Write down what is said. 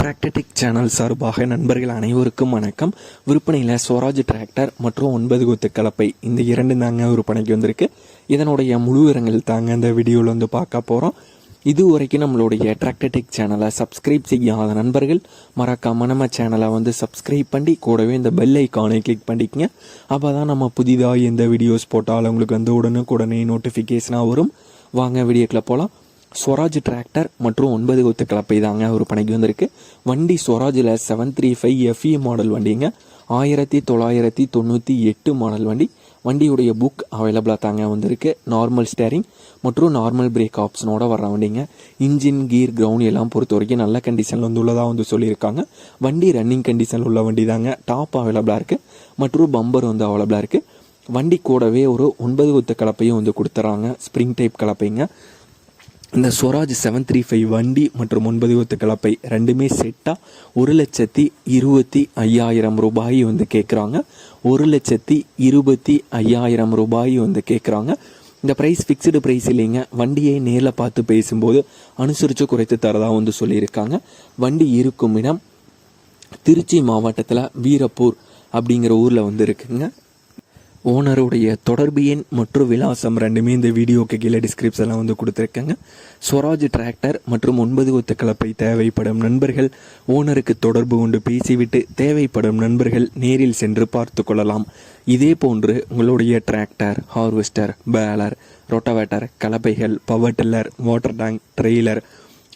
டிராக்டடிக் channel சார்பாக நண்பர்கள் அனைவருக்கும் வணக்கம். விற்பனையில் ஸ்வராஜ் டிராக்டர் மற்றும் ஒன்பது கொத்து கலப்பை. இந்த இரண்டு தாங்க விற்பனைக்கு வந்திருக்கு. இதனுடைய முழு விவரங்கள் தாங்க இந்த வீடியோவில் வந்து பார்க்க போகிறோம் இது வரைக்கும் நம்மளுடைய டிராக்டடிக் சேனலை சப்ஸ்கிரைப் செய்யாத நண்பர்கள் மறக்காம நம்ம சேனலை வந்து சப்ஸ்கிரைப் பண்ணி கூடவே இந்த பெல் ஐக்கானை கிளிக் பண்ணிக்கங்க. அப்போ தான் நம்ம புதிதாக எந்த வீடியோஸ் போட்டாலும் உங்களுக்கு வந்து உடனுக்குடனே நோட்டிஃபிகேஷனாக வரும். வாங்க வீடியோக்கில் போகலாம் ஸ்வராஜ் டிராக்டர் மற்றும் ஒன்பது கொத்து கலப்பை தாங்க ஒரு பணிக்கு வந்திருக்கு. வண்டி ஸ்வராஜில் seven three five FE model வண்டிங்க. ஆயிரத்தி தொள்ளாயிரத்தி தொண்ணூற்றி எட்டு மாடல் வண்டி. வண்டியுடைய புக் அவைலபிளாக தாங்க வந்திருக்கு. நார்மல் ஸ்டேரிங் மற்றும் நார்மல் பிரேக் ஆப்ஷனோட வர வண்டிங்க. இன்ஜின் கீர் கிரவுண்ட் எல்லாம் பொறுத்த வரைக்கும் நல்ல கண்டிஷனில் வந்து உள்ளதாக வந்து சொல்லியிருக்காங்க. வண்டி ரன்னிங் கண்டிஷனில் உள்ள வண்டி தாங்க. டாப் அவைலபிளாக இருக்குது மற்றும் பம்பர் வந்து அவைலபிளாக இருக்குது வண்டி கூடவே ஒரு ஒன்பது கொத்து கலப்பையும் வந்து கொடுத்துறாங்க. ஸ்ப்ரிங் டைப் கலப்பைங்க. இந்த ஸ்வராஜ் செவன் த்ரீ ஃபைவ் வண்டி மற்றும் ஒன்பது ஒத்து கலப்பை ரெண்டுமே செட்டாக ஒரு லட்சத்தி இருபத்தி ஐயாயிரம் ரூபாய் வந்து கேட்குறாங்க ஒரு லட்சத்தி இருபத்தி ஐயாயிரம் ரூபாய் வந்து கேட்குறாங்க இந்த ப்ரைஸ் ஃபிக்ஸ்டு ப்ரைஸ் இல்லைங்க. வண்டியை நேரில் பார்த்து பேசும்போது அனுசரித்து குறைத்து தரதாக வந்து சொல்லியிருக்காங்க. வண்டி இருக்கும் இடம் திருச்சி மாவட்டத்தில் வீரப்பூர் அப்படிங்கிற ஊரில் வந்து இருக்குங்க. ஓனருடைய தொடர்பு எண் மற்றும் விலாசம் ரெண்டுமே இந்த வீடியோக்கு கீழே டிஸ்கிரிப்ஷனில் வந்து கொடுத்துருக்கேங்க. ஸ்வராஜ் டிராக்டர் மற்றும் ஒன்பது ஒத்த கலப்பை தேவைப்படும் நண்பர்கள் ஓனருக்கு தொடர்பு கொண்டு பேசிவிட்டு தேவைப்படும் நண்பர்கள் நேரில் சென்று பார்த்து கொள்ளலாம். இதே போன்று உங்களுடைய tractor harvester baler rotavator கலப்பைகள் power tiller water tank trailer